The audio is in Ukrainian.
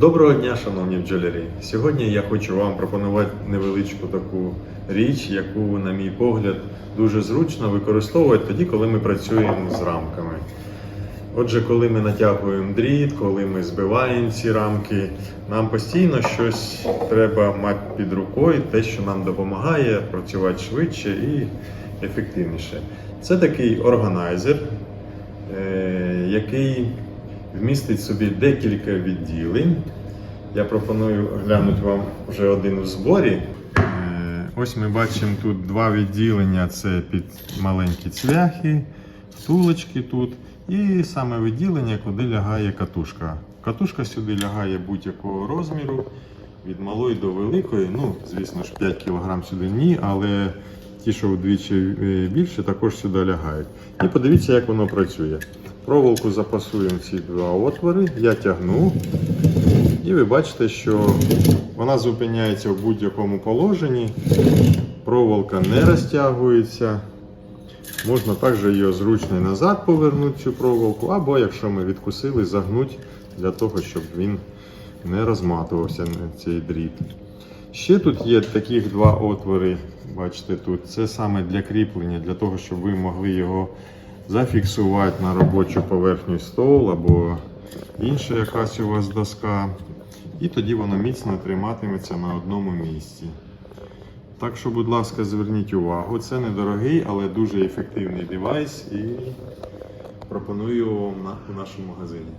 Доброго дня, шановні бджолярі! Сьогодні я хочу вам пропонувати невеличку таку річ, яку, на мій погляд, дуже зручно використовувати тоді, коли ми працюємо з рамками. Отже, коли ми натягуємо дріт, коли ми збиваємо ці рамки, нам постійно щось треба мати під рукою, те, що нам допомагає працювати швидше і ефективніше. Це такий органайзер, е, який вмістить собі декілька відділень. Я пропоную глянути вам вже один в зборі. Е, Ось ми бачимо тут два відділення: це під маленькі цвяхи, втулочки тут. І саме відділення, куди лягає катушка. Катушка сюди лягає будь-якого розміру, від малої до великої. Ну, звісно ж, 5 кг сюди ні, але ті, що вдвічі е, більше, також сюди лягають. І подивіться, як воно працює. Проволоку запасуємо ці два отвори, я тягну. І ви бачите, що вона зупиняється в будь-якому положенні. Проволока не розтягується. Можна також її зручно назад повернути цю проволоку, або якщо ми відкусили, загнути для того, щоб він не розматувався на цей дріт. Ще тут є таких два отвори, бачите тут. Це саме для кріплення, для того, щоб ви могли його зафіксувати на робочу поверхню стол або інша якась у вас доска. І тоді воно міцно триматиметься на одному місці. Так що, будь ласка, зверніть увагу. Це недорогий, але дуже ефективний девайс і пропоную вам на, у нашому магазині.